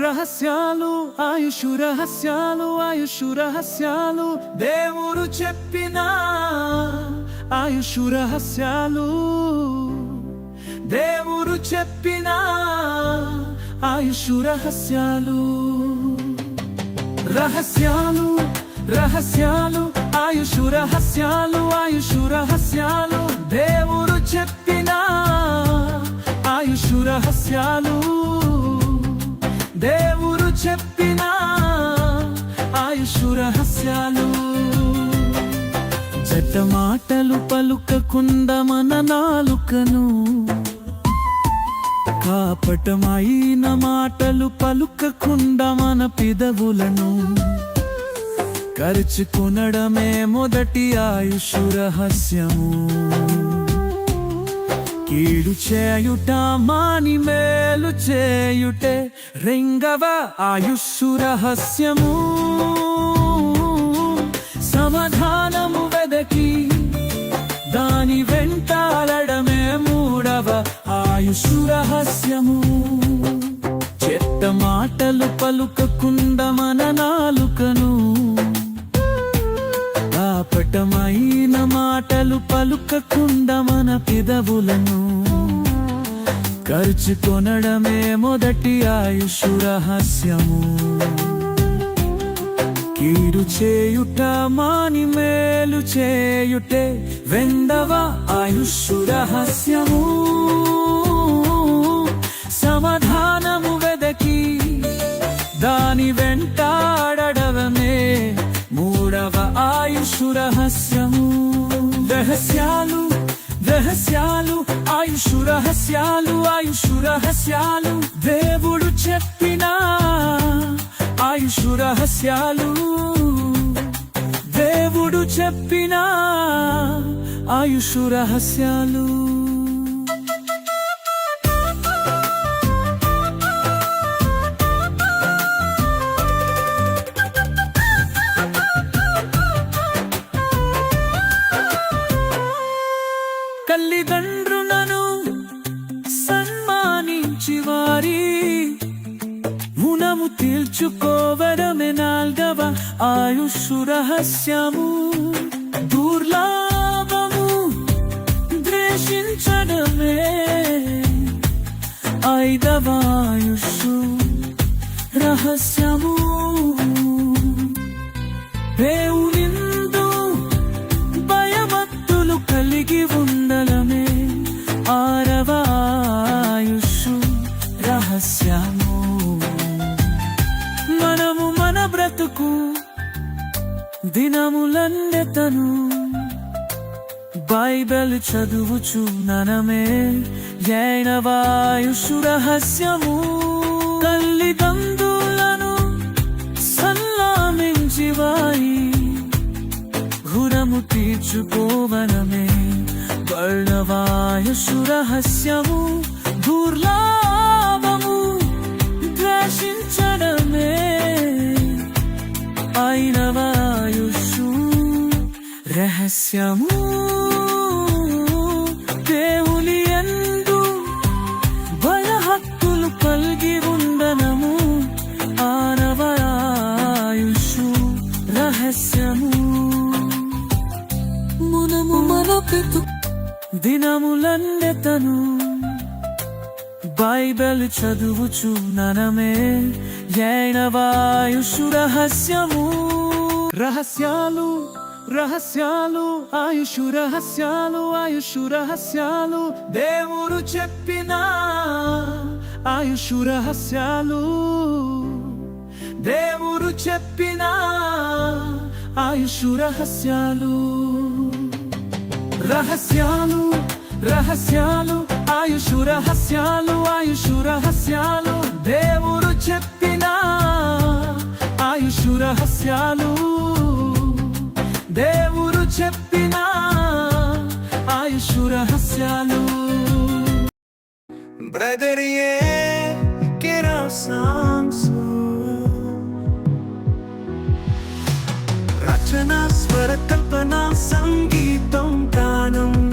రహస్యాలు ఆయుషు రహస్యాలు ఆయుషు రహస్యాలు దేవుడు చెప్పిన ఆయుషు రహస్యాలు. దేవుడు చెప్పిన ఆయుషు రహస్యాలు. రహస్యాలు రహస్యాలు ఆయుషు రహస్యాలు ఆయుషు రహస్యాలు దేవుడు చెప్పిన మాటలు. చెడ్డ మాటలు పలుకకుండా మన నాలుకను. కాపటమైన మాటలు పలుకకుండా మన పిదవులను. కరుచుకునడమే మొదటి ఆయుష్ రహస్యము. కీడు చేయుట మాని మేలు చేయుటే రెంగవ ఆయుష్ రహస్యము. రహస్యము. చెత్త మాటలు పలుకకుండా మన నాలుకను. కాపటమైన మాటలు పలుకకుండా మన పిదవులను. ఖర్చు కొనడమే మొదటి ఆయుష్ రహస్యము. కీడు చేయుట మాని మేలు చేయుటే వెందవ ఆయుష్ రహస్యము. ఆయుషు రహస్యము. రహస్యాలు రహస్యాలు ఆయుషు రహస్యాలు ఆయుషు రహస్యాలు. దేవుడు చెప్పిన ఆయుషు రహస్యాలు. దేవుడు చెప్పిన ఆయుషు రహస్యాలు. తీర్చుకోవడమే నాల్గవ ఆయుషు రహస్యము. దుర్లాభము ద్వేషించడమే. ఐదవ ఆయుషు రహస్యము. దేవునిందు బ్రతుకు దినములన్నెతను బైబెల్ చదువుచు ననమే ఏనవాయుషు రహస్యము. తల్లిదండ్రులను సల్లామించి వాయి గుణము తీర్చుకోవనమే వర్ణవాయుషు రహస్యము. దుర్లా రహస్యము దేవుని ఎందు బలహత్తులు కలిగి ఉండనము. ఆనవరాయుషు రహస్యము. మునము మన పితు దినములన్నెతను బైబెల్ చదువుచు ననమే ఏనవాయుషు రహస్యము. రహస్యాలు రహస్యాలు ఆయుషు రహస్యాలు ఆయుషు రహస్యాలు. దేవుడు చెప్పిన ఆయుషు రహస్యాలు. దేవుడు చెప్పిన ఆయుషు రహస్యాలు. రహస్యాలు రహస్యాలు ఆయుషు రహస్యాలు ఆయుషు రహస్యాలు. దేవుడు చెప్పిన ఆయుషు రహస్యాలు. దేవుడు చెప్పిన ఆయుష్ రహస్యాలు. బ్రదర్ ఏ get our రచన స్వర కల్పన సంగీతం గానం.